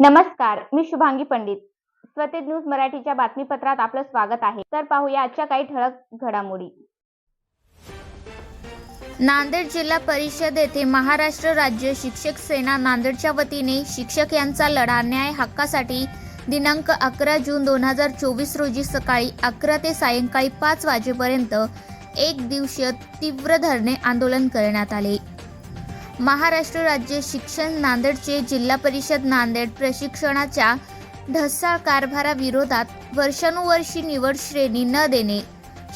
नमस्कार मी शुभांगी पंडित. स्वतेज न्यूज मराठीच्या बातमीपत्रात आपलं स्वागत आहे. तर पाहूया आजच्या काही ठळक घडामोडी. नांदेड जिल्हा परिषद येथे महाराष्ट्र राज्य शिक्षक सेना नांदेडच्या वतीने शिक्षक यांचा लढा न्याय हक्कासाठी दिनांक अकरा जून दोन हजार चोवीस रोजी सकाळी अकरा ते सायंकाळी पाच वाजेपर्यंत एक दिवसीय तीव्र धरणे आंदोलन करण्यात आले. महाराष्ट्र राज्य शिक्षण नांदेडचे जिल्हा परिषद नांदेड प्रशिक्षणाच्या ढसाळ कारभाराविरोधात वर्षानुवर्षी निवड श्रेणी न देणे.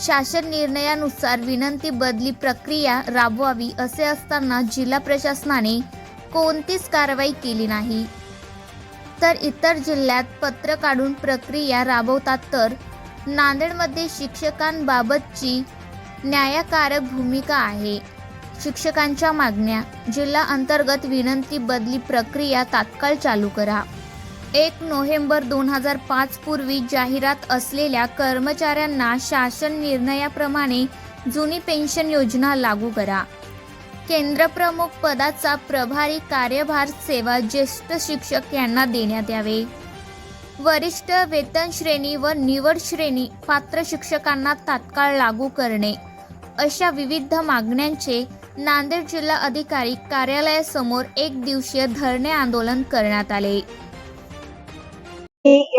शासन निर्णयानुसार विनंती बदली प्रक्रिया राबवावी असे असताना जिल्हा प्रशासनाने कोणतीच कारवाई केली नाही. तर इतर जिल्ह्यात पत्र काढून प्रक्रिया राबवतात तर नांदेडमध्ये शिक्षकांबाबतची न्यायकारक भूमिका आहे. शिक्षकांच्या मागण्या. जिल्हा अंतर्गत विनंती बदली प्रक्रिया तात्काळ चालू करा. एक नोव्हेंबर दोन हजार पाच पूर्वी जाहिरात असलेल्या कर्मचाऱ्यांना शासन निर्णयाप्रमाणे जुनी पेन्शन योजना लागू करा. केंद्रप्रमुख पदाचा प्रभारी कार्यभार सेवा ज्येष्ठ शिक्षक यांना देण्यात यावे. वरिष्ठ वेतन श्रेणी व निवड श्रेणी पात्र शिक्षकांना तात्काळ लागू करणे. अशा विविध मागण्यांचे नांदेड जिल्हा अधिकारी कार्यालयासमोर एक दिवसीय धरणे आंदोलन करण्यात आले.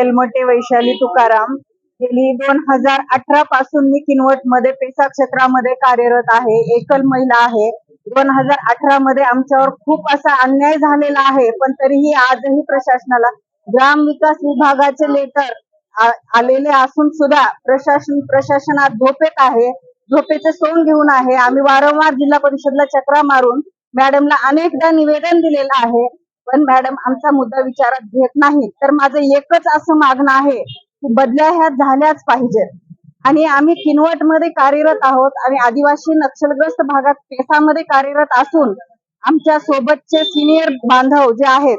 एलमटे वैशाली तुकाराम. गेली दोन हजार अठरा पासून मी किनवटमध्ये पेसा क्षेत्रामध्ये कार्यरत आहे. एकल महिला आहे. दोन हजार अठरा मध्ये आमच्यावर खूप असा अन्याय झालेला आहे. पण तरीही आजही प्रशासनाला ग्राम विकास विभागाचे लेटर आलेले असून सुद्धा प्रशासन प्रशासनात झोपेत आहे. झोपेचे सोन घेऊन आहे. आम्ही वारंवार जिल्हा परिषदला चक्रा मारून मॅडमला अनेकदा निवेदन दिलेलं आहे. पण मॅडम आमचा मुद्दा विचारात घेत नाही तर माझं एकच असं मागणं आहे की बदल्या ह्या झाल्याच पाहिजेत. आणि आम्ही किनवटमध्ये कार्यरत आहोत आणि आदिवासी नक्षलग्रस्त भागात पेसामध्ये कार्यरत असून आमच्या सोबतचे सिनियर बांधव जे आहेत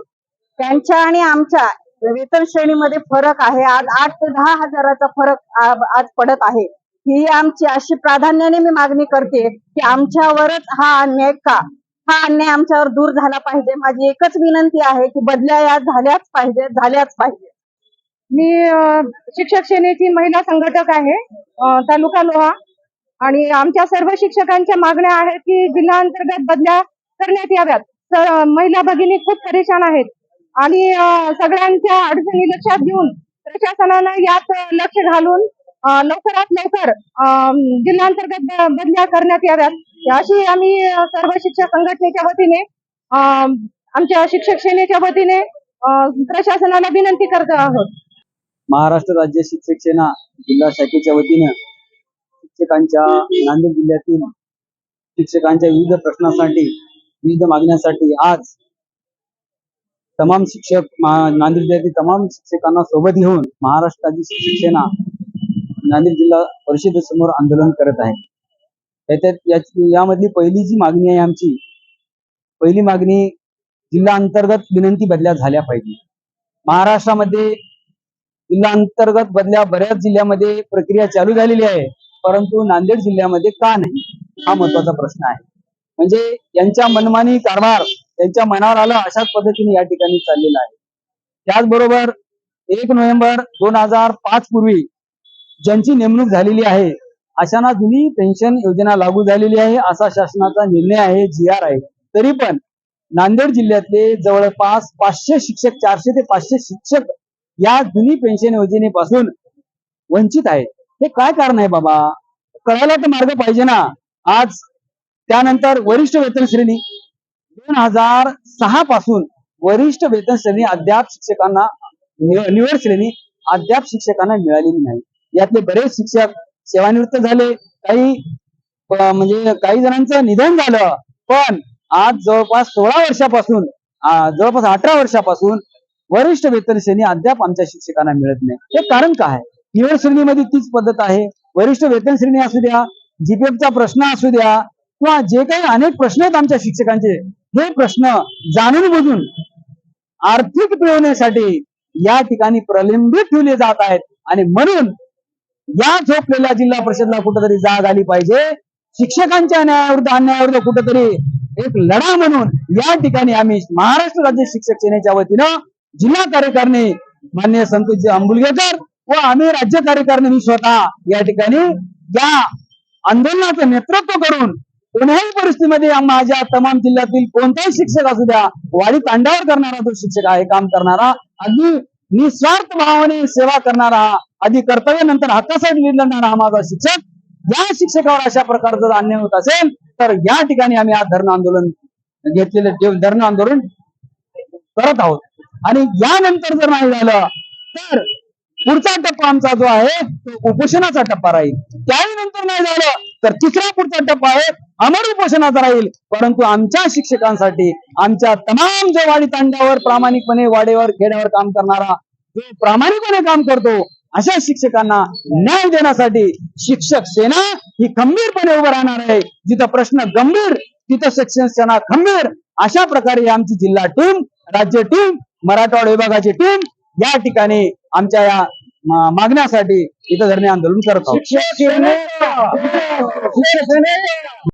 त्यांच्या आणि आमच्या वेतन श्रेणीमध्ये फरक आहे. आज आठ ते दहा हजाराचा फरक आज पडत आहे. ही आमची अशी प्राधान्याने मी मागणी करते की आमच्यावरच हा अन्याय का? हा अन्याय आमच्यावर दूर झाला पाहिजे. माझी एकच विनंती आहे की बदल्या या झाल्याच पाहिजे झाल्याच पाहिजे. मी शिक्षक सेनेची महिला संघटक आहे तालुका लोहा. आणि आमच्या सर्व शिक्षकांच्या मागण्या आहेत की जिल्हा अंतर्गत बदल्या करण्यात याव्यात. तर महिला भगिनी खूप परेशान आहेत. आणि सगळ्यांच्या अडचणी लक्षात घेऊन प्रशासनानं यात लक्ष घालून लवकरात लवकर अ, जिल्हांतर्गत बदल्या करण्यात याव्यात. अशी आम्ही सर्व शिक्षक संघटनेच्या वतीने आमच्या शिक्षक सेनेच्या वतीने प्रशासनाला विनंती करत आहोत. महाराष्ट्र राज्य शिक्षक सेना जिल्हा शाखेच्या वतीनं शिक्षकांच्या नांदेड जिल्ह्यातील शिक्षकांच्या विविध प्रश्नासाठी विविध मागण्यांसाठी आज तमाम शिक्षक नांदेड जिल्ह्यातील तमाम शिक्षकांना सोबत घेऊन महाराष्ट्र राज्य शिक्षक सेना नांदेड जिल्हा परिषदेसमोर आंदोलन करत आहे त्याच्यात यामधली पहिली जी मागणी आहे आमची पहिली मागणी जिल्हा अंतर्गत विनंती बदल्या झाल्या पाहिजे. महाराष्ट्रामध्ये जिल्हा अंतर्गत बदल्या बऱ्याच जिल्ह्यामध्ये प्रक्रिया चालू झालेली आहे परंतु नांदेड जिल्ह्यामध्ये का नाही हा महत्त्वाचा प्रश्न आहे. म्हणजे यांच्या मनमानी कारभार त्यांच्या मनावर आला अशाच पद्धतीने या ठिकाणी चाललेला आहे. त्याचबरोबर एक नोव्हेंबर दोन हजार पाच पूर्वी ज्यांची नेमणूक झालेली आहे अशांना जुनी पेन्शन योजना लागू झालेली आहे असा शासनाचा निर्णय आहे जी आर आहे. तरी पण नांदेड जिल्ह्यातले जवळपास पाचशे शिक्षक चारशे ते पाचशे शिक्षक या जुनी पेन्शन योजनेपासून वंचित आहेत. हे काय कारण आहे बाबा? कळायला तर मार्ग पाहिजे ना. आज त्यानंतर वरिष्ठ वेतन श्रेणी दोन हजार सहा पासून वरिष्ठ वेतन श्रेणी अद्याप शिक्षकांना निवड श्रेणी अद्याप शिक्षकांना मिळालेली नाही. यातले बरेच शिक्षक सेवानिवृत्त झाले. काही म्हणजे काही जणांचं निधन झालं. पण आज जवळपास सोळा वर्षापासून जवळपास अठरा वर्षापासून वरिष्ठ वेतन श्रेणी अद्याप आमच्या शिक्षकांना मिळत नाही. हे कारण काय निवड श्रेणीमध्ये तीच पद्धत आहे. वरिष्ठ वेतन श्रेणी असू द्या जीपीएफचा प्रश्न असू द्या किंवा जे काही अनेक प्रश्न आहेत आमच्या शिक्षकांचे हे प्रश्न जाणून बुजून आर्थिक मिळवण्यासाठी या ठिकाणी प्रलंबित ठेवले जात आहेत. आणि म्हणून या झोपलेल्या जिल्हा परिषदला कुठेतरी जाग आली पाहिजे. शिक्षकांच्या न्यायाविरुद्ध अन्यायाविरुद्ध कुठेतरी एक लढा म्हणून या ठिकाणी आम्ही महाराष्ट्र राज्य शिक्षक सेनेच्या वतीनं जिल्हा कार्यकारिणी मान्य संतोषजी अंबुलगेकर व आम्ही राज्य कार्यकारिणी मी स्वतः या ठिकाणी या आंदोलनाचं नेतृत्व करून कोणत्याही परिस्थितीमध्ये माझ्या तमाम जिल्ह्यातील कोणताही शिक्षक असू द्या वाडी तांडावर करणारा जो शिक्षक आहे काम करणारा अगदी निस्वार्थ भावाने सेवा करणारा आधी कर्तव्य नंतर हक्कासाठी लढणारा हा माझा शिक्षक. या शिक्षकावर अशा प्रकारचं अन्याय होत असेल तर या ठिकाणी आम्ही आज धरण आंदोलन घेतलेले धरण आंदोलन करत आहोत. आणि यानंतर जर नाही झालं तर पुढचा टप्पा आमचा जो आहे तो उपोषणाचा टप्पा राहील. त्याही नंतर नाही झालं तर तिसरा पुढचा टप्पा आहे अमर उपोषणाचा राहील. परंतु आमच्या शिक्षकांसाठी आमच्या तमाम जो वाडी तांड्यावर प्रामाणिकपणे वाडेवर खेड्यावर काम करणारा जो प्रामाणिकपणे काम करतो अशा शिक्षकांना न्याय देण्यासाठी शिक्षक सेना ही खंबीरपणे उभं राहणार आहे. जिथं प्रश्न गंभीर तिथं शिक्षण सेना खंबीर. अशा प्रकारे आमची जिल्हा टीम राज्य टीम मराठवाडा विभागाची टीम या ठिकाणी आमच्या या मागण्यासाठी इथं धरणे आंदोलन करत आहोत.